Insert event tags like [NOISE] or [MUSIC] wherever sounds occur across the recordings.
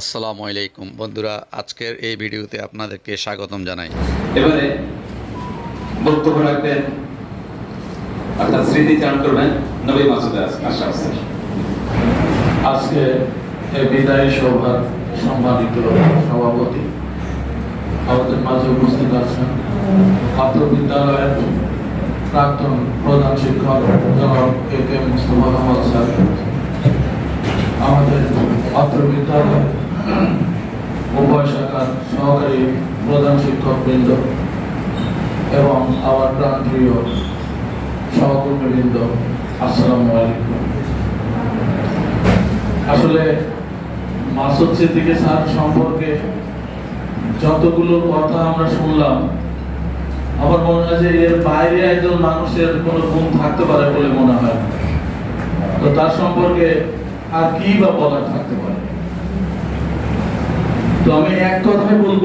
আসসালামু আলাইকুম। বন্ধুরা আজকের এই ভিডিওতে আপনাদেরকে স্বাগতম জানাই। এবারে বক্তব্য রাখবেন অর্থাৎ স্মৃতিচারণ করবেন নবী মাসুদ আশরাফ স্যার। আজকে এই বিদায়ী সভার সম্মানিত সভাপতি আমাদের মাঝে উপস্থিত আছেন ছাত্র বিদ্যালয়ের প্রাক্তন প্রধান শিক্ষক জনাব A K Mustafa Ahmed sir. আমাদের ছাত্র বিদ্যালয় উভয় শাখার সহকারী প্রধান শিক্ষক বৃন্দ এবং আমার প্রান্তীয় সহকর্মীবৃন্দ, আসসালামু আলাইকুম। আসলে মাসুদ সিদ্দিকী স্যার সম্পর্কে যতগুলো কথা আমরা শুনলাম, আমার মনে হয় যে এর বাইরে একজন মানুষের কোনো গুণ থাকতে পারে বলে মনে হয়। তো তার সম্পর্কে আর কি বা বলার থাকতে পারে? তো আমি এক কথাই বলব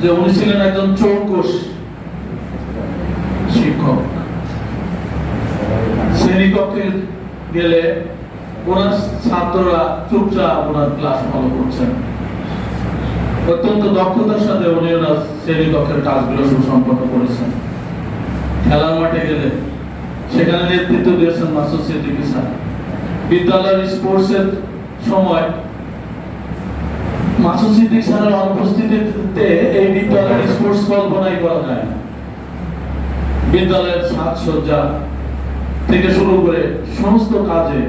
যে উনি ছিলেন একজন চৌকস শিক্ষক। শ্রেণীকক্ষে গেলে ওনার ছাত্ররা চুপচাপ ওনার ক্লাস ফলো করছেন। অত্যন্ত দক্ষতার সাথে উনি ওনার শ্রেণীকক্ষের কাজগুলো সুসম্পন্ন করেছেন। খেলার মাঠে গেলে সেখানে নেতৃত্ব দিয়েছেন মাসুদ সিদ্দিকী স্যার। বিদ্যালয়ের স্পোর্টসের সময় মাসুদ সিদ্দিক স্যারের অনুপস্থিতিতে এই বিদ্যালয়ের স্পোর্টস করা যায়। বিদ্যালয়ের সাজসজ্জা থেকে শুরু করে সমস্ত কাজে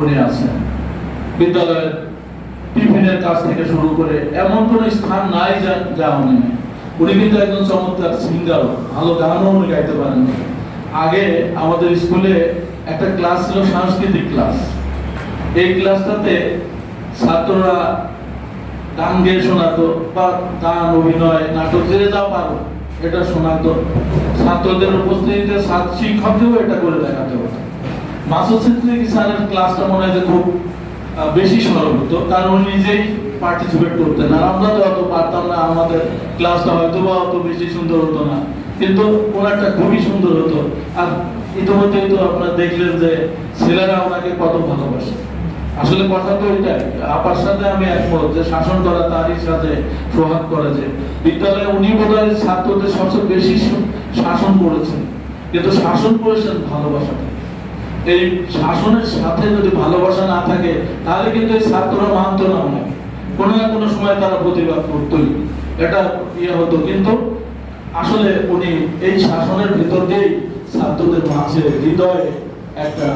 উনি আছেন। বিদ্যালয়ের টিফিনের কাজ থেকে শুরু করে এমন কোন স্থান নাই যা উনি উনি কিন্তু একজন চমৎকার সিঙ্গার ভালো গানও উনি গাইতে পারেন আগে আমাদের স্কুলে একটা ক্লাস ছিল সাংস্কৃতিক ক্লাস। এই ক্লাসটাতে ছাত্ররা গান গিয়ে শোনাতো বা গান, অভিনয়, নাটক, যে যা পারো, এটা শোনাতো ছাত্রদের উপস্থিতিতে সাত শিক্ষককেও এটা করে দেখাতে হতো মাসুদ সিদ্দিকী স্যারের ক্লাসটা মনে হয় যে খুব বেশি সরল। হতো কারণ উনি নিজেই পার্টিসিপেট করতেন। আর আমরা তো অত পারতাম না, আমাদের ক্লাসটা হয়তো বা অত বেশি সুন্দর হতো না। কিন্তু ওনারটা খুবই সুন্দর হতো। আর ইতিমধ্যেই তো আপনারা দেখলেন যে ছেলেরা ওনাকে কত ভালোবাসে। আসলে কথা তো এটাই, আপার সাথে আমি একমত যে শাসন করা তারই সাথে সোহাগ করে যে বিদ্যালয়ে উনি বোধহয় ছাত্রদের সবচেয়ে বেশি শাসন করেছেন। কিন্তু শাসন করেছেন ভালোবাসা এই শাসনের সাথে যদি ভালোবাসা না থাকে, তাহলে কিন্তু এই ছাত্ররা মানত না অনেক কোনো না কোনো সময় তারা প্রতিবাদ করতোই। এটা ইয়ে হতো। কিন্তু আসলে উনি এই শাসনের ভিতর দিয়েই ছাত্রদের মাঝে হৃদয়ে একটা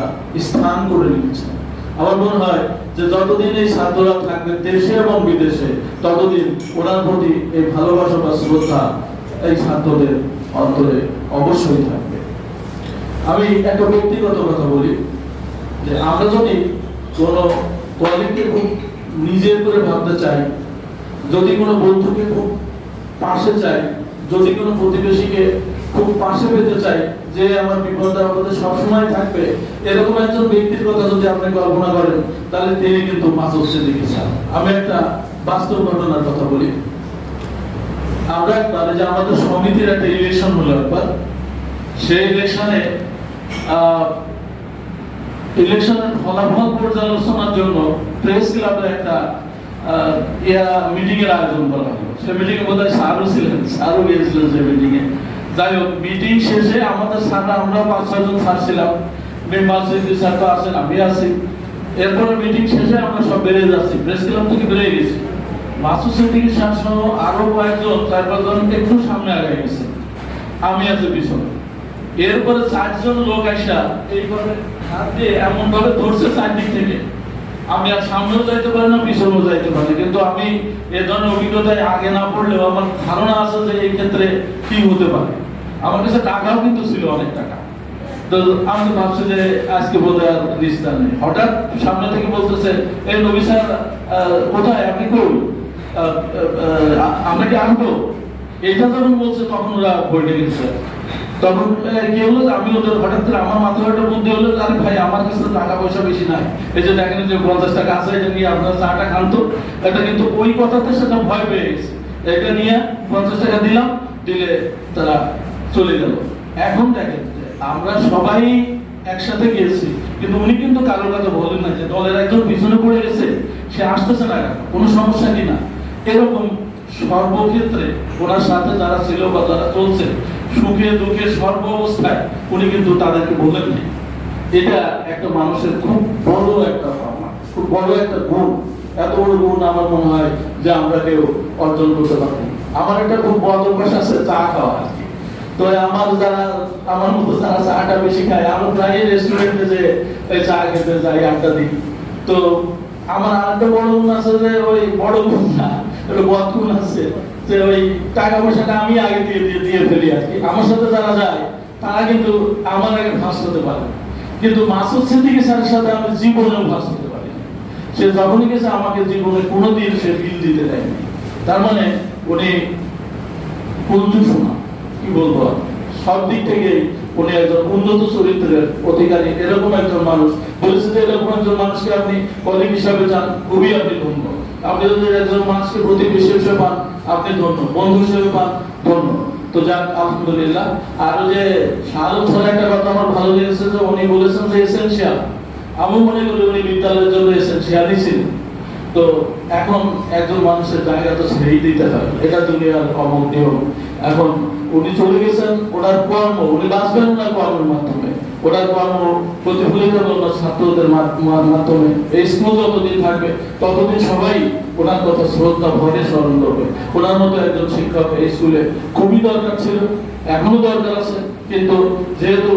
স্থান করে নিয়েছেন। আমার মনে হয় যে যতদিন এই ছাত্ররা থাকবে দেশে এবং বিদেশে, ততদিন ওনার প্রতি এই ভালোবাসা বা শ্রদ্ধা এই ছাত্রদের অন্তরে অবশ্যই থাকবে। আমি একটা ব্যক্তিগত কথা বলি, যে আমরা যদি কোনো কলিগকে খুব নিজের করে ভাবতে চাই, যদি কোনো বন্ধুকে খুব পাশে চাই, যদি কোনো প্রতিবেশীকে খুব পাশে পেতে চাই যে আমার বিপদ আপদে সবসময় থাকবে, এরকম একজন ব্যক্তির কথা যদি আপনি কল্পনা করেন, তাহলে তিনি কিন্তু সিদ্দিকী স্যার। আমি একটা বাস্তব ঘটনার কথা বলি। আমরা একবার যে আমাদের সমিতির একটা ইলেকশন হলো একবার, সেই ইলেকশনে ইলেকশনের ফলাফল পর্যালোচনার জন্য প্রেস ক্লাবে একটা ইয়া মিটিং এর আয়োজন করা হলো। সেই মিটিং এ বোধহয় স্যারও ছিলেন, স্যারও গিয়েছিলেন সেই মিটিং এ যাই হোক মিটিং শেষে আমাদের স্যাররা আমরা পাঁচ, ছয় জন স্যার ছিলাম। মেম্বার স্যার তো আছেন আমি আছি। এরপরে মিটিং শেষে আমরা সব বেরিয়ে যাচ্ছি। প্রেস ক্লাব থেকে বেরিয়ে গেছি। মাসুদ সিদ্দিকী স্যার সহ আরও কয়েকজন, চার পাঁচজন একটু সামনে আগে গেছে। আমি আছি পিছনে। এরপরে চারজন লোক আসা এইভাবে হাত দিয়ে এমন ভাবে ধরছে চারদিক থেকে। আমি আর সামনেও যাইতে পারি না, পিছনেও যাইতে পারি। কিন্তু আমি এ ধরনের অভিজ্ঞতায় আগে না পড়লেও আমার ধারণা আছে যে এই ক্ষেত্রে কি হতে পারে। আমার কাছে টাকাও কিন্তু ছিল অনেক টাকা। তো আমি ভাবছি যে আজকে নেই। হঠাৎ সামনে থেকে বলতেছে এই নবী স্যার কোথায়? আপনি কই? আমরা কি আনব এটা যখন বলছে, তখন ওরা তখন কি হলো? আমি ওদের হঠাৎ করে আমার মাথায় একটা বুদ্ধি হলো আরে ভাই, আমার কাছে টাকা পয়সা বেশি নাই। এই যে দেখেন যে পঞ্চাশ টাকা আছে, এটা নিয়ে আপনারা চাটা খান এটা কিন্তু ওই কথাতে সেটা ভয় পেয়ে গেছে। এটা নিয়ে পঞ্চাশ টাকা দিলাম, দিলে তারা চলে গেল। এখন দেখেন আমরা সবাই একসাথে গিয়েছি, কিন্তু উনি কিন্তু কারোর কথা বলেন না যে দলের একজন পিছনে পড়ে গেছে, সে আসতেছে না কোনো? সমস্যা কি না? এরকম সর্বক্ষেত্রে ওনার সাথে যারা ছিল বা যারা চলছে, সুখে দুঃখে সর্ব অবস্থায় উনি কিন্তু তাদেরকে বলেন বলেননি এটা একটা মানুষের খুব বড় একটা খুব বড় একটা গুণ। এত বড় গুণ আমার মনে হয় যে আমরা কেউ অর্জন করতে পারব আমার একটা খুব বড় অভ্যাস আছে, চা খাওয়া তো আমার যারা, আমার মতো যারা চাটা বেশি খায়, আমরা প্রায় রেস্টুরেন্টে যে এই চা খেতে যাই আড্ডা দিই। তো আমার আরেকটা বড় গুণ আছে যে, ওই বড় গুণ না বদ গুণ আছে, যে ওই টাকা পয়সাটা আমি আগে দিয়ে দিয়ে দিয়ে ফেলি আর কি। আমার সাথে যারা যায়, তারা কিন্তু আমার আগে ফাঁস হতে পারে কিন্তু মাসুদ সিদ্দিকী স্যারের সাথে আমি জীবনেও ফাঁস হতে পারি সে যখনই গেছে, আমাকে জীবনে কোনোদিন সে বিল দিতে দেয়নি। তার মানে উনি কুঞ্জুস না কি বলব? সব দিক থেকে উনি একজন উন্নত চরিত্রের অধিকারী, এরকম একজন মানুষ। বলেছে যে এরকম একজন মানুষকে আপনি কলিগ হিসাবে চান, খুবই আপনি ধন্য। আপনি যদি একজন মানুষকে প্রতিবেশী হিসেবে পান, আপনি ধন্য। বন্ধু হিসেবে পান, ধন্য। তো যাক, আলহামদুলিল্লাহ। আর যে শাহরুখ খানের একটা কথা আমার ভালো লেগেছে যে উনি বলেছেন যে এসেনশিয়াল আমি মনে করি উনি বিদ্যালয়ের জন্য এসেনশিয়ালই ছিলেন। তো এখন একজন মানুষের জায়গা তো ছেড়েই দিতে হয়। এটা দুনিয়ার কমন নিয়ম। এখন উনি চলে গেছেন, ওনার কর্ম, উনি বাঁচবেন ওনার কর্মের মাধ্যমে? ওনার কর্ম প্রতিফলিত ওনার ছাত্রদের মাধ্যমে? এই স্কুল যতদিন থাকবে, ততদিন সবাই ওনার কথা শ্রদ্ধা, ভরে স্মরণ করবে। ওনার মতো একজন শিক্ষক এই স্কুলে খুবই দরকার ছিল, এখনও দরকার আছে। কিন্তু যেহেতু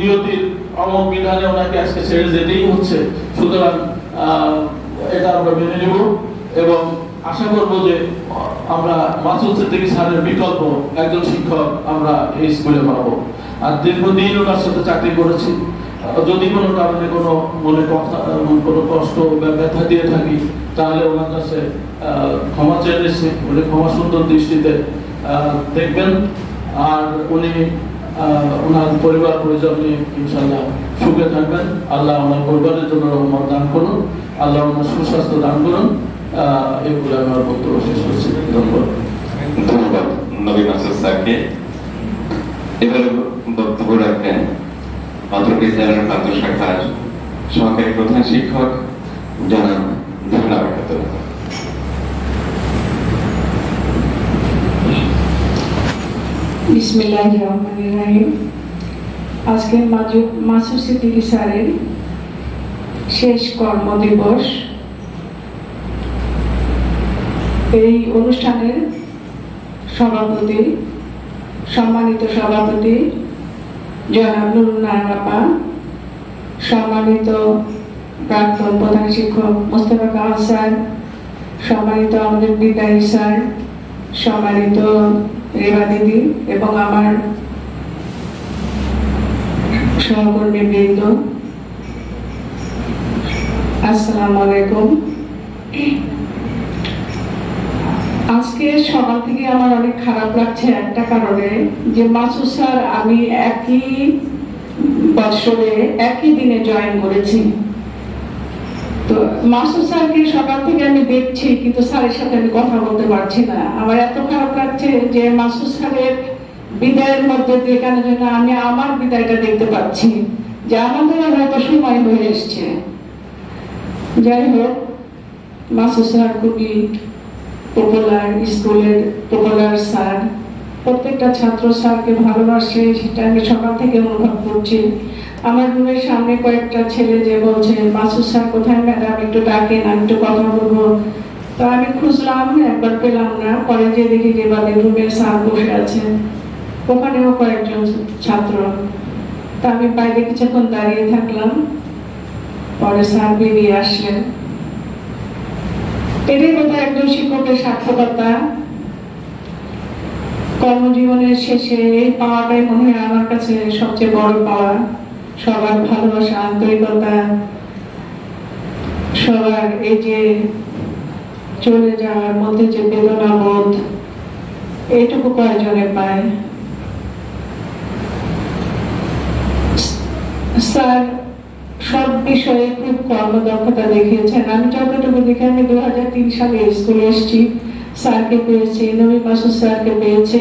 নিয়তির অমক বিধানে ওনাকে আজকে ছেড়ে যেতেই হচ্ছে, সুতরাং এটা আমরা মেনে নেব এবং আশা করব যে আমরা মাসুদ সিদ্দিকী স্যারের বিকল্প একজন শিক্ষক আমরা এই স্কুলে পাবো। আর দীর্ঘদিন ওনার সাথে চাকরি করেছি। যদি কোনো কারণে কোনো মনে কথা, কোনো কষ্ট বা ব্যথা দিয়ে থাকি, তাহলে ওনার কাছে ক্ষমা চেয়ে নিচ্ছি। উনি ক্ষমা সুন্দর দৃষ্টিতে দেখবেন। আর উনি ওনার পরিবার পরিজন নিয়ে ইনশাল্লাহ সুখে থাকবেন। আল্লাহ ওনার পরিবারের জন্য রহমত দান করুন। আল্লাহ ওনার সুস্বাস্থ্য দান করুন। এগুলো আমার বক্তব্য শেষ করছি। ধন্যবাদ। ধন্যবাদ নবী মাসুদ স্যারকে। এবারে বক্তব্য রাখবেন প্রধান শিক্ষক জনাব ধন্যবাদ বিসমিল্লাহ রহমান রাহিম। আজকে মাসুদ সিদ্দিকী স্যারের শেষ কর্মদিবস। এই অনুষ্ঠানের সভাপতি, সম্মানিত সভাপতি জনাব নুরুন্নায়ন আপা, সম্মানিত প্রাক্তন প্রধান শিক্ষক মোস্তফা কামাল স্যার, সম্মানিত আমাদের বিদায়ী স্যার, সম্মানিত রেবা দিদি এবং আমার সহকর্মী বৃন্দ। আসসালামু আলাইকুম। আজকে সকাল থেকে আমার অনেক খারাপ লাগছে একটা কারণে যে মাসুদ স্যার আমি একই বছরে একই দিনে জয়েন করেছি। তো মাসুদ স্যারকে সকাল থেকে আমি দেখছি, কিন্তু স্যারের সাথে আমি কথা বলতে পারছি না। আমার এত খারাপ লাগছে যে স্যারের বিদায়ের মধ্যে দিয়ে কেন যেন আমি আমার বিদায়টা দেখতে পাচ্ছি। যে আমাদের সময় হয়ে এসছে। যাই হোক স্যার খুবই পপুলার স্কুলের পপুলার স্যার। প্রত্যেকটা ছাত্র স্যারকে ভালোবাসে, সেটা আমি সকাল থেকে অনুভব করছি। আমার রুমের সামনে কয়েকটা ছেলে যে বলছে মাসুদ স্যার কোথায় ম্যাডাম? একটু ডাকেন, আমি একটু কথা বলব। তো আমি খুঁজলাম, একবার পেলাম না। পরে যে দেখি যে বাদে রুমের স্যার বসে আছেন। ওখানেও কয়েকজন ছাত্র। তা আমি বাইরে কিছুক্ষণ দাঁড়িয়ে থাকলাম। পরে স্যার বেরিয়ে আসলেন। এটাই বোধহয় একজন শিক্ষকের সার্থকতা। কর্মজীবনের শেষে এই পাওয়াটাই মনে হয় আমার কাছে সবচেয়ে বড় পাওয়া। সবার ভালোবাসা, আন্তরিকতা, সবার এই যে চলে যাওয়ার মধ্যে যে বেদনা বোধ, এইটুকু কয়েকজনে পায়? স্যার, সব বিষয়ে খুব কর্মদক্ষতা দেখিয়েছেন। আমি যতটুকু দেখে, আমি দু হাজার তিন সালে স্কুলে এসেছি। স্যারকে পেয়েছি নবী মাসুদ স্যারকে পেয়েছি,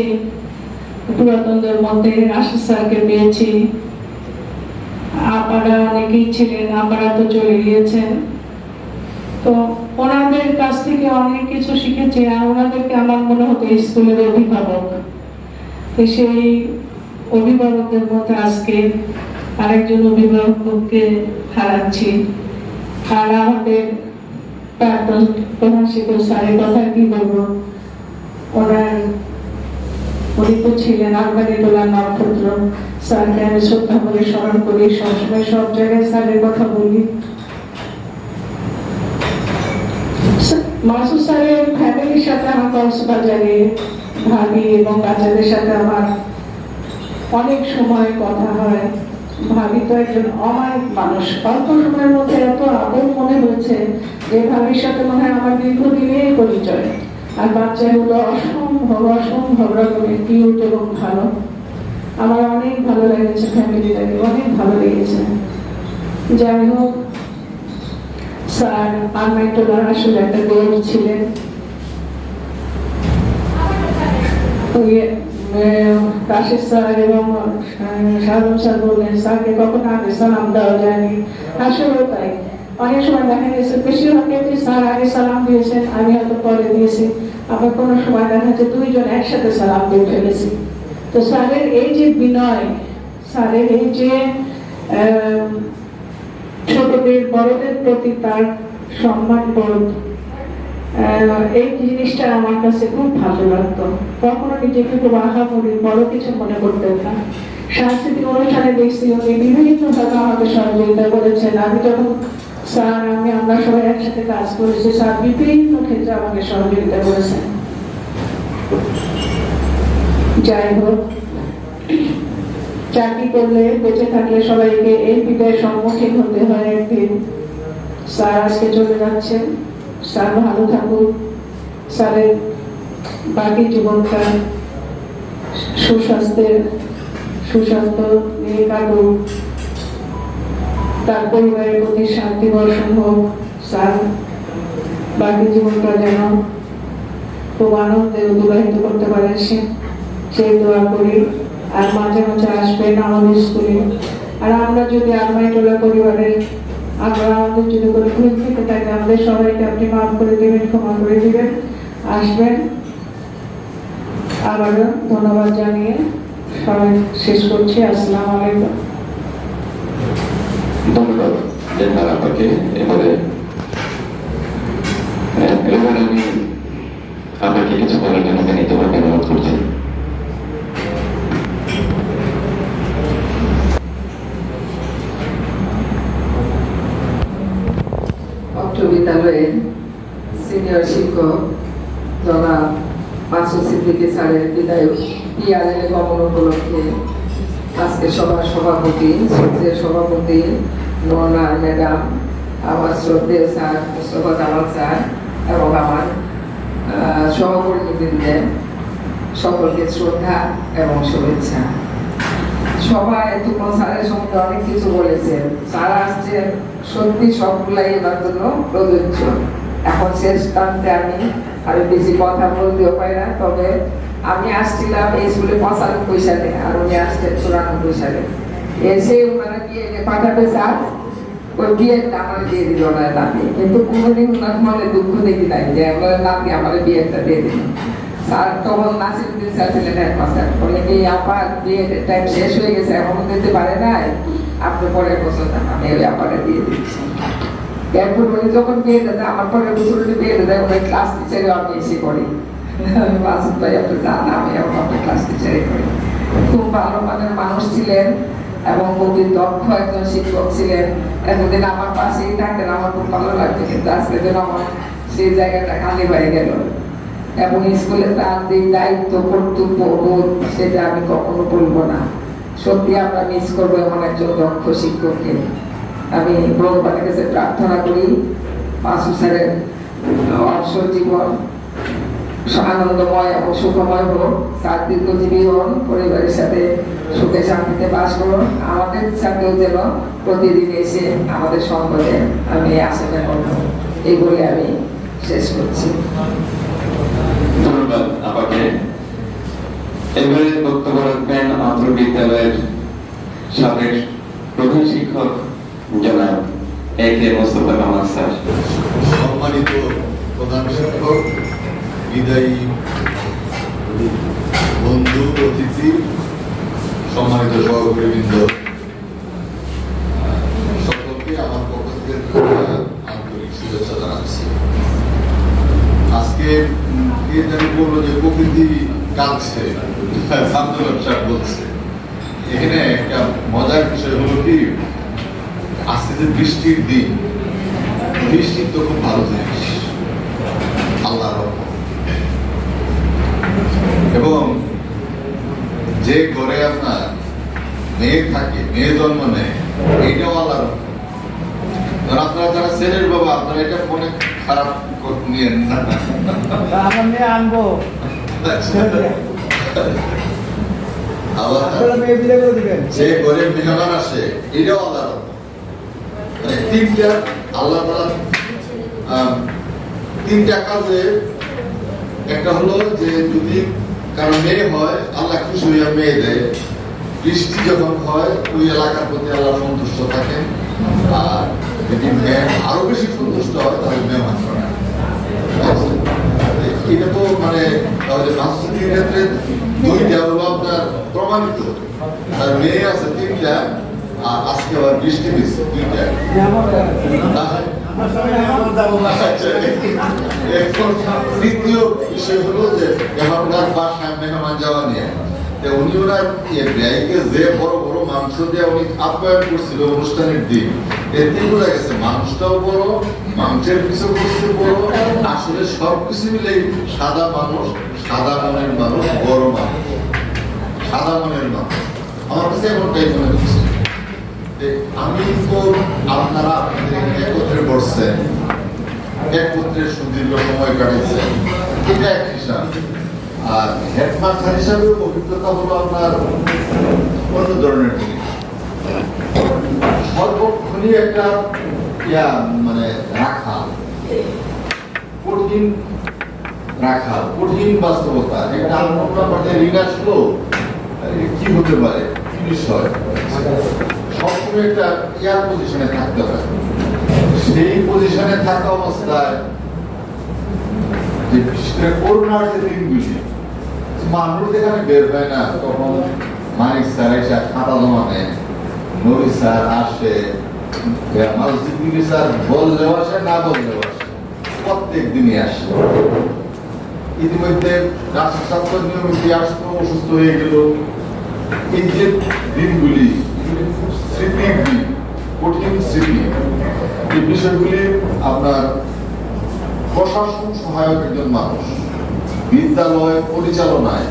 পুরাতনদের মধ্যে আশিস স্যারকে পেয়েছি। আপারা অনেকেই ছিলেন আপারা তো চলে গিয়েছেন। তো ওনাদের কাছ থেকে অনেক কিছু শিখেছি, আর ওনাদেরকে আমার মনে হতো স্কুলের অভিভাবক। তো সেই অভিভাবকদের মধ্যে আজকে আরেকজন অভিভাবককে হারাচ্ছি। আর আমাদের প্রধান শিক্ষক স্যারের কথা কি বলব? ওনার উনি তো ছিলেন আলমারি টোলার নক্ষত্র স্মরণ করি। সবসময় সব জায়গায় স্যারের কথা বলি। স্যারের ফ্যামিলির সাথে আমার ভাবি এবং বাচ্চাদের সাথে আমার অনেক সময় কথা হয়। ভাবি তো একজন অমায়িক মানুষ। অল্প সময়ের মধ্যে এত আপন মনে হয়েছে যে ভাবির সাথে মনে হয় আমার দীর্ঘদিনের পরিচয়। আর বাচ্চাগুলো অসম্ভব অসম্ভব রকমের কিউট এবং ভালো। আমার অনেক ভালো লেগেছে ফ্যামিলিটাকে অনেক ভালো লেগেছে। যাই হোক স্যার আনমাইটোলার আসলে একটা গোল ছিলেন। স্যারকে কখন আগে সালাম দেওয়া যায়নি। তাই। সময় দেখা বেশিরভাগ স্যার আগে সালাম দিয়েছেন, আমি হয়তো পরে দিয়েছি। আবার কোনো সময় দেখা যাচ্ছে দুইজন একসাথে সালাম দিয়ে ফেলেছি। তো স্যারের এই যে বিনয়, স্যারের এই যে ছোটদের, বড়দের প্রতি তার সম্মান বোধ এই জিনিসটা আমার কাছে খুব ভালো লাগতো। কখনো নিজেকে খুব আহামরি, বড় কিছু মনে করতেন না। সাংস্কৃতিক অনুষ্ঠানে দেখছি উনি বিভিন্ন ভাবে আমাকে সহযোগিতা করেছেন। আমি যখন, স্যার, আমি, আমরা সবাই একসাথে কাজ করেছি, স্যার বিভিন্ন ক্ষেত্রে আমাকে সহযোগিতা করেছেন। যাই হোক, চাকরি করলে বেঁচে থাকলে সবাইকে এই বিদায়ের সম্মুখীন হতে হয় একদিন। স্যার আজকে চলে যাচ্ছেন। স্যার ভালো থাকুক স্যারের বাকি জীবনটা সুস্বাস্থ্যের সুস্বাস্থ্য নিয়ে কাটুক তার পরিবারের প্রতি শান্তি বর্ষণ হোক। স্যার, বাকি জীবনটা যেন খুব আনন্দে অতিবাহিত করতে পারেন সে সেই দোয়া করি। আর মাঝে মাঝে আসবেন আমাদের স্কুলে। আর আমরা যদি আলমাইটোলা পরিবারের আমরা আমাদের যদি কোনো ভুল থেকে থাকে, আমাদের সবাইকে আপনি মাফ করে দেবেন, ক্ষমা করে দিবেন। আসবেন। আবারও ধন্যবাদ জানিয়ে সবাই শেষ করছি। আসসালামু আলাইকুম। ধন্যবাদ। আপনাকে এবারে আপনাকে কিছু বলার জন্য বিদ্যালয়ের সিনিয়র শিক্ষক জনাব মাসুদ সিদ্দিকী স্যারের বিদায় পিআরএল গমন উপলক্ষে আজকে সভার সভাপতি শ্রদ্ধেয় সভাপতি নর্নার ম্যাডাম, আমার শ্রদ্ধেয় স্যার মুস্তফা জামাল স্যার এবং আমার সহকর্মীবৃন্দের সকলকে শ্রদ্ধা এবং শুভেচ্ছা। সবাই এতক্ষণ স্যারের সম্বন্ধে অনেক কিছু বলেছেন। স্যার আসছেন সত্যি সবগুলাই ওনার জন্য প্রযোজ্য। এখন শেষ প্রান্তে আমি আর বেশি কথা বলতেও পারি না, তবে আমি আসছিলাম এই স্কুলে পঁচানব্বই সালে আর উনি আসছেন চুরানব্বই সালে। এসে ওনারা বিয়ে পাঠাবে স্যার ওই বিয়েটা আমার দিয়ে দিল ওনার নাতি কিন্তু কোনোদিন ওনার মনে দুঃখ দেখি নাই যে ওনার নাতি আমার বিয়েটা দিয়ে দিল। স্যার তখন নাসিরুদ্দিন স্যার ছিলেন হেডমাস্টার। বলে কি আপার বিয়ের টাইম শেষ হয়ে গেছে, এখনও দিতে পারে নাই? আপনি পরের বছর আমি ওই আপারে দিয়ে দিচ্ছি। এরপর উনি যখন বিয়ে আমার বিয়ে ক্লাস টিচারে আমি এসে করি [LAUGHS] মাসুদ ভাই, আপনি জান আমি আপনার ক্লাস টিচারে করি খুব ভালো মানের মানুষ ছিলেন এবং খুবই দক্ষ একজন শিক্ষক ছিলেন। এতদিন আমার পাশেই থাকতেন আমার খুব ভালো লাগতো কিন্তু আজকে যেন আমার সেই জায়গাটা খালি হয়ে গেল। এবং স্কুলে তার দায়িত্ব, কর্তব্য সেটা আমি কখনো বলব না। সত্যি আমরা মিস করব এমন একজন দক্ষ শিক্ষককে। আমি ভগবানের কাছে প্রার্থনা করি মাসু স্যারের অবসর জীবন আনন্দময় এবং সুখময় হোক। তার দীর্ঘজীবী হন, পরিবারের সাথে সুখে শান্তিতে বাস করুন। আমাদের সাথেও যেন প্রতিদিন এসে আমাদের সঙ্গে আমি আশা করব এই বলে আমি শেষ করছি। ধন্যবাদ আপনাকে। এবারে বক্তব্য রাখবেন আন্তর বিদ্যালয়ের সাবেক প্রধান শিক্ষক জনাব এ মোস্তফা কামাল স্যার। সম্মানিত প্রধান শিক্ষক, বিদায়ী বন্ধু, অতিথি, সম্মানিত সহকর্মীবৃন্দ, সকলকে আমার পক্ষ থেকে আন্তরিক শুভেচ্ছা জানাচ্ছি। আজকে কে জানি বলল যে প্রকৃতি কাঁদছে সাহেব বলছে এখানে একটা মজার বিষয় হলো কি, আজকে যে বৃষ্টির দিন তো খুব ভালো জিনিস রহমত। এবং যে ঘরে আপনার মেয়ে থাকে, মেয়ে জন্ম নেয়, এইটাও রহমত। আপনারা যারা ছেলের বাবা, আপনারা এটা মনে খারাপ নিয়ে আনব যে মেহমান আসে এটাও মানে তিনটা আল্লাহ তাআলা তিনটা কাজে একটা হলো যে যদি মেয়ে হয় আল্লাহ খুশি হইয়া মেয়ে দেয়। বৃষ্টি যখন হয় ওই এলাকার প্রতি আল্লাহ সন্তুষ্ট থাকেন। আর যদি মেয়ে আরও বেশি সন্তুষ্ট হয় তাহলে মেহমান করে এটা তো মানে তাহলে রাজনীতির ক্ষেত্রে দুইটা হলো আপনার প্রমাণিত। তার মেয়ে আছে তিনটা আর আজকে আবার বৃষ্টি দিচ্ছে দুইটা। আচ্ছা, তৃতীয় বিষয় হলো যে এখনকার বাসায় মেহমান যাওয়া নিয়ে। উনি ওনার ব্যয়কে যে বড় বড় মাংস দিয়ে উনি আপ্যায়ন করছিল অনুষ্ঠানের দিন এতে বোঝা গেছে মানুষটাও বড়, মাংসের কিছু করছে বড়, আসলে সব কিছু মিলে সাদা মানুষ, সাদা মনের মানুষ, বড় মানুষ, সাদা মনের মানুষ। আমার কাছে এমনটাই মনে হচ্ছে আমি তো আপনারা আপনাদের একত্রে বসছেন, একত্রে সুদীর্ঘ সময় কাটিয়েছেন, এটা এক হিসাব। আর হেডমাস্টার হিসাবে অভিজ্ঞতা হলো আপনার অন্য ধরনের সর্বক্ষণই একটা ইয়া মানে রাখা। কঠিন রাখা, কঠিন বাস্তবতা। ঋণ আসলো কি হতে পারে? কি বিষয় সবসময় একটা এয়ার পজিশনে থাকতে হয়। সেই পজিশনে থাকা অবস্থায় যে করোনার যে দিনগুলি মানুষ যেখানে বের হয় না, তখন মানিক স্যার এসে খাতা জমা নেয় নবী স্যার আসে মালসিদ্দিকি স্যার বললেও আসে, না বললেও আসে। প্রত্যেক দিনই আসে। ইতিমধ্যে রাষ্ট্র ছাত্র নিয়মিত আসতো, অসুস্থ হয়ে গেল। এই যে দিনগুলি স্মৃতির দিন কঠিন স্মৃতি। এই বিষয়গুলি আপনার প্রশাসন সহায়ক একজন মানুষ। বিদ্যালয় পরিচালনায়।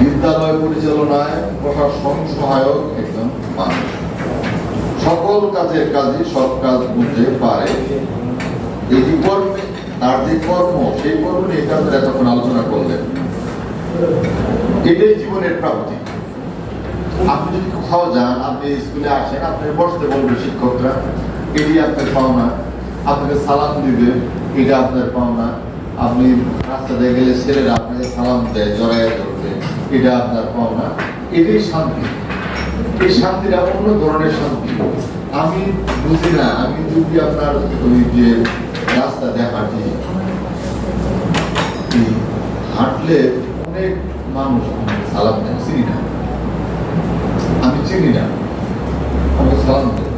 বিদ্যালয় পরিচালনায় প্রশাসন সহায়ক একজন মানুষ। সকল কাজের কাজে সব কাজ বুঝতে পারে। এই কর্মে, তার যে কর্ম, সেই কর্ম নিয়ে আপনারা এতক্ষণ আলোচনা করলেন। এটাই জীবনের প্রাপ্তি। আপনি যদি কোথাও যান, আপনি স্কুলে আসেন আপনি বসতে বলবে শিক্ষকরা, এটি আপনার পাওনা। আপনাকে সালাম দিবে, এটা আপনার পাওনা। আপনি রাস্তা দিয়ে গেলে ছেলেরা আপনাকে সালাম দেয়, জড়াইয়া ধরবে। এটা আপনার পাওনা এটাই শান্তি। এই শান্তিটা অন্য ধরনের শান্তি। আমি বুঝি না, আমি যদি আপনার ওই যে রাস্তা এই হাঁটলে অনেক মানুষ সালাম দেয়। চিনি না। আমি চিনি না। আমাকে সালাম দেয়।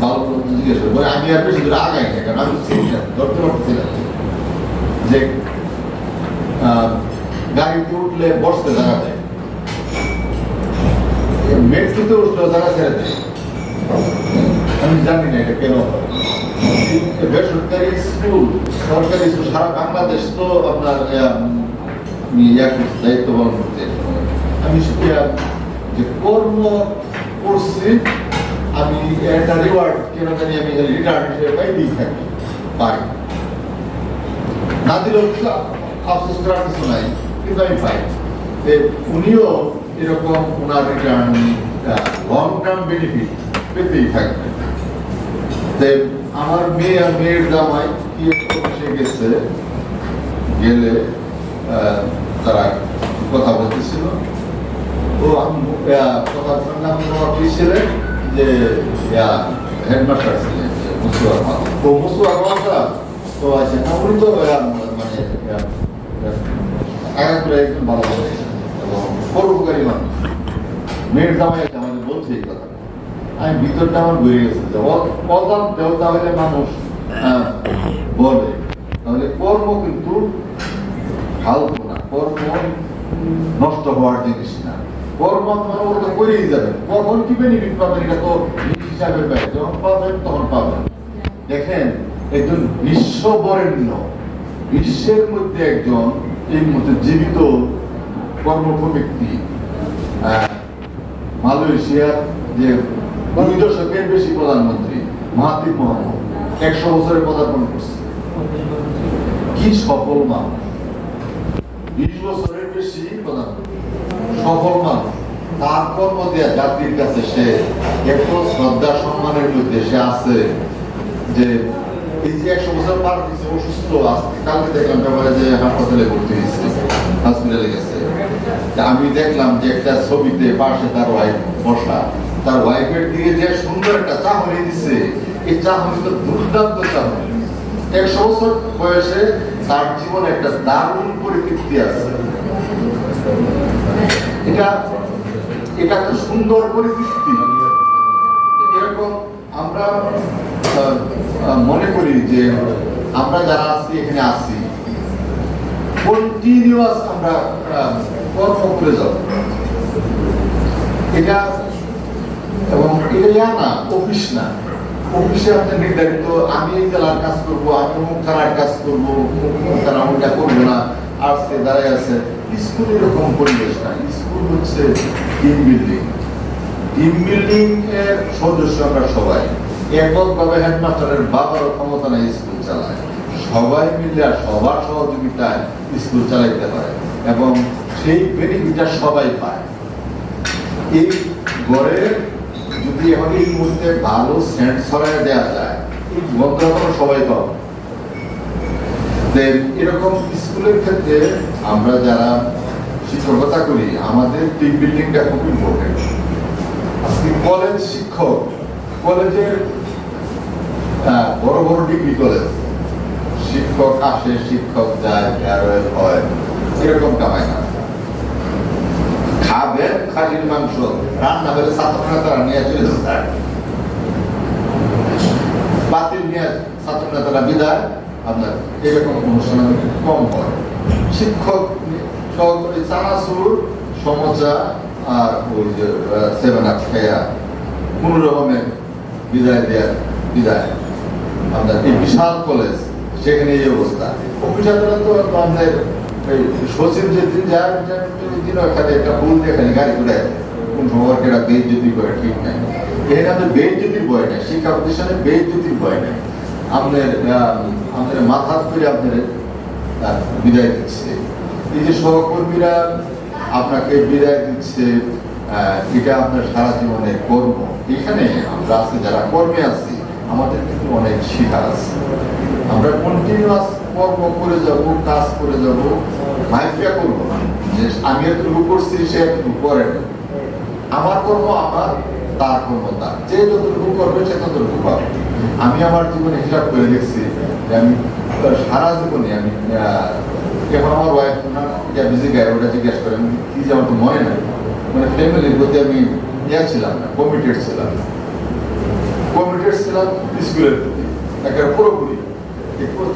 ভালো জিজ্ঞেস করে আমি আর বেশি দূরে আগাই না কারণ আমি চিনি না। ধরতে পারতেছি না। যে গাড়িতে উঠলে বসতে জায়গা দেয়। মেট্রোতে উঠলেও জায়গা ছেড়ে দেয়। আমি জানি না এটা কেন বেসরকারি স্কুল, সরকারি স্কুল, সারা বাংলাদেশ তো আপনার দায়িত্ব পালন করছে। আমি যে কর্ম করছি, আমি একটা রিওয়ার্ড আমি রিটার্ন হিসেবে পাইতেই থাকি পাই না আফসোস করার কিছু নাই কিন্তু আমি পাই উনিও এরকম ওনার রিটার্ন লং টার্ম বেনিফিট পেতেই থাকবে। আমার মেয়ে আর মেয়ের জামাই কি একটু গেছে, গেলে তারা কথা বলতেছিল। তো আমি কথা শুনলাম কি ছিলেন? যে হেডমাস্টার ছিলেন, যে মুস্তফা রহমান। তো মুস্তফা রহমান স্যার তো আছে করে ভালো মানুষ ভিতরটা আমার মানুষ বলে তাহলে কর্ম কিন্তু না কর্ম নষ্ট হওয়ার জিনিস না কর্ম করেই যাবেন কখন কি বেনিফিট পাবেন এটা তো হিসাবে যখন পাবেন তখন পাবেন দেখেন একজন বিশ্ব বিশ্বের মধ্যে একজন এই মধ্যে জীবিত কর্মঠ ব্যক্তি মালয়েশিয়ার যে দুই দশকের বেশি প্রধানমন্ত্রী মাহাতির মোহাম্মদ, একশো বছরে পদার্পণ করছে। কি সফল মানুষ। বিশ বছরের বেশি প্রধানমন্ত্রী। সফল মানুষ। তার কর্ম দেয়া জাতির কাছে সে এত শ্রদ্ধা সম্মানের মধ্যে সে আছে যে আমি দেখলাম যে একটা ছবিতে পাশে তার ওয়াইফ বসা। তার ওয়াইফের দিকে যে সুন্দর একটা চাহনি দিছে। এই চাহনি তো দুর্দান্ত চাহনি। একশো বছর বয়সে তার জীবনে একটা দারুণ পরিতৃপ্তি আছে। এটা এটা একটা সুন্দর পরিতৃপ্তি এরকম আমরা মনে করি যে আমরা যারা আছি, এখানে আছি কন্টিনিউয়াস আমরা কর্ম করে যাব। এটা এবং এটা ইয়া না অফিস না। অফিসে আপনার নির্ধারিত, আমি এই জেলার কাজ করব, আমি অমুক থানার কাজ করব, অমুক থানা ওটা করব না। আর্টসে দাঁড়ায় আছে। স্কুল এরকম পরিবেশ না। স্কুল হচ্ছে টিম বিল্ডিং টিম বিল্ডিং এর সদস্য আমরা সবাই। এককভাবে হেডমাস্টারের বাবারও ক্ষমতা নাই স্কুল চালায়। সবাই মিলে সবার সহযোগিতায় স্কুল চালাইতে পারে এবং সেই বেনিফিটটা সবাই পায়। এই গড়ে যদি এখন এই মুহূর্তে ভালো সেন্ট ছড়ায় দেওয়া যায়, এই গন্ধটা সবাই পাবো। এরকম স্কুলের ক্ষেত্রে আমরা যারা শিক্ষকতা করি আমাদের টিম বিল্ডিংটা খুব ইম্পর্টেন্ট আজকে কলেজ শিক্ষক কলেজের আহ, বড় বড় ডিগ্রি কলেজ শিক্ষক আসে শিক্ষক যায় ফেয়ারওয়েল হয়। এরকম কামাই না খাবেন খাসির মাংস। রান্না করে ছাত্ররা তারা নিয়ে চলে যায়। বাতিল নিয়ে ছাত্র নেতারা বিদায়। আপনার এরকম অনুষ্ঠান কম হয়। শিক্ষক সহকারী চানাচুর সমচা আর ওই যে সেভেন আপ খেয়া। কোন রকমের বিদায় দেওয়ার বিদায়। আপনার এই বিশাল কলেজ সেখানে এই অবস্থা। তো আমাদের সচিব দিন একটা ভুল গাড়ি করে কোন সময় একটা বেদ যদি করে ঠিক নাই। এখানে বেদ যদি বয় শিক্ষা প্রতিষ্ঠানে বেদ যদি বয় মাথা করে আপনাদের আহ, বিদায় দিচ্ছে। এই যে সহকর্মীরা আপনাকে বিদায় দিচ্ছে এটা আপনার সারা জীবনের কর্ম। এখানে আমরা আছি যারা কর্মে আছি আমাদের কিন্তু অনেক শিক্ষা আছে। আমরা কন্টিনিউয়াস কর্ম করে যাব, কাজ করে যাব, মাইফিয়া করব না। যে আমি এতটুকু করছি, সে এতটুকু করে না। আমার কর্ম আমার, তার কর্ম তার। যে যতটুকু করবে, সে ততটুকু পাবে। আমি আমার জীবনে হিসাব করে দেখছি যে আমি সারা জীবনে আমি এখন আমার ওয়াইফ যা বিজি গায়ে ওটা জিজ্ঞেস করে, আমি কি যে আমার তো মনে নাই? মানে ফ্যামিলির প্রতি আমি ইয়া ছিলাম না কমিটেড ছিলাম না। কমিটেড ছিলাম স্কুলের প্রতি একেবারে পুরোপুরি।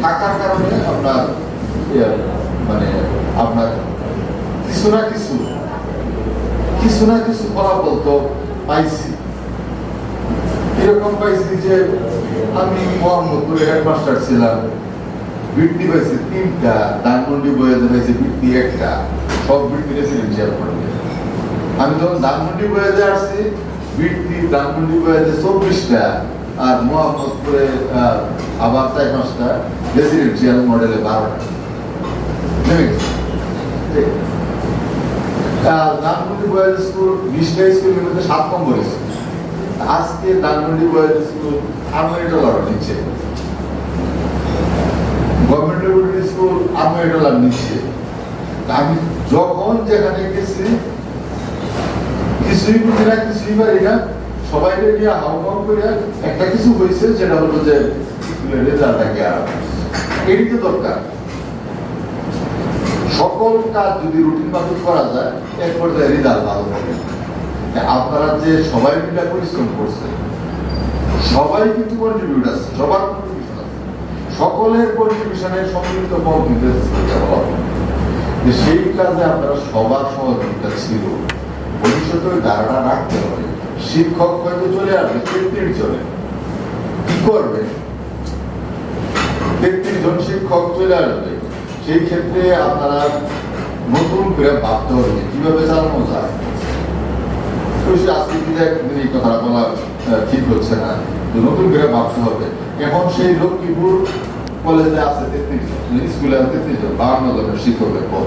থাকার কারণে আপনার ইয়ে, মানে আপনার কিছু না কিছু কিছু না কিছু ফলাফল তো পাইছি। এরকম পাইছি যে আমি মোহাম্মদপুরে হেডমাস্টার ছিলাম বৃত্তি পাইছি তিনটা ধানমন্ডি বইয়েতে পাইছি বৃত্তি একটা সব বৃত্তি রেসিডেন্সিয়াল পড়বে আমি যখন ধানমন্ডি বইয়েতে আসছি ধানমন্ডি বইয়েতে চব্বিশটা আর মোহাম্মদপুরে আবার চার পাঁচটা রেসিডেন্সিয়াল মডেলে বারোটা। আহ, বয়েজ স্কুল বিশটা স্কুলের মধ্যে সাত নম্বর স্কুল। আজকে ধানমন্ডি বয়েজ স্কুল আড়াই ডলার নিচ্ছে। গভর্নমেন্ট স্কুল আড়াই ডলার নিচ্ছে। আমি যখন যেখানে গেছি কিছুই বুঝি না কিছুই পারি না সবাইকে নিয়ে হাউমাউ করে একটা কিছু হয়েছে যেটা হলো যে সকল কাজ যদি রুটিন মাফিক করা যায়, এক পর্যায়ে রেজাল্ট ভালো হবে। আপনারা যে সবাই মিলে পরিশ্রম করছে সবাই কিন্তু কন্ট্রিবিউট আছে, সবার contribution আছে। সকলের কন্ট্রিবিউশনের সম্মিলিত ফল যে সেই কাজে আপনারা সবার সহযোগিতা ছিল। ভবিষ্যতে ওই ধারণা রাখতে হবে। শিক্ষক হয়তো চলে আসবে তেত্রিশ জনে কি করবে? তেত্রিশ জন শিক্ষক চলে আসবে, সেই ক্ষেত্রে আপনারা নতুন করে ভাবতে হবে, কীভাবে চালানো যায়? শিক্ষকের পদ।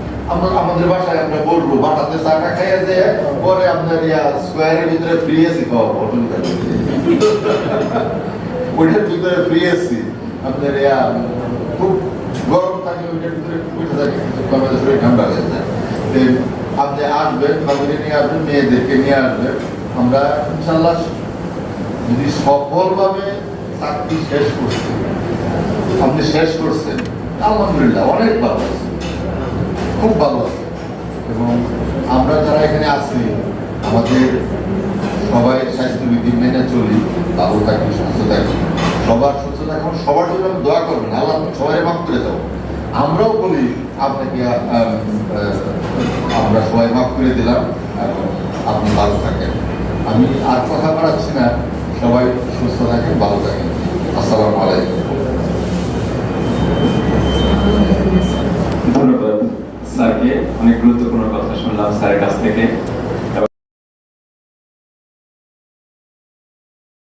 আমরা আমাদের বাসায় আমরা বলব বাটাতে চাটা খাইয়া যে পরে আপনার ইয়া স্কোয়ারের ভিতরে ফ্রি এসি পাওয়া নেই। ওইটার ভিতরে ফ্রি এসি আপনার ইয়া, খুব গরম থাকে, ওইটার ভিতরে বসে থাকে আমাদের ঠান্ডা হয়ে যায়। আপনি আসবেন ভাবিরে নিয়ে আসবেন, মেয়েদেরকে নিয়ে আসবেন। আমরা ইনশাল্লাহ যদি সফলভাবে চাকরি শেষ করছেন আপনি শেষ করছেন, আলহামদুলিল্লাহ, অনেক ভালো আছে। খুব ভালো আছে। এবং আমরা যারা এখানে আছি, আমাদের সবাই স্বাস্থ্যবিধি মেনে চলি ভালো থাকি সুস্থ থাকি সবার সুস্থ থাকি এবং সবার জন্য দোয়া করবেন, আল্লাহ সবাই মাফ করে দাও। আমরাও বলি আপনাকে আমরা সবাই মাফ করে দিলাম আপনি ভালো থাকেন। আমি আর কথা বাড়াচ্ছি না, সবাই সুস্থ থাকেন, ভালো থাকেন। আসসালামু আলাইকুম। ধন্যবাদ। স্যারকে অনেক গুরুত্বপূর্ণ কথা শুনলাম স্যারের কাছ থেকে।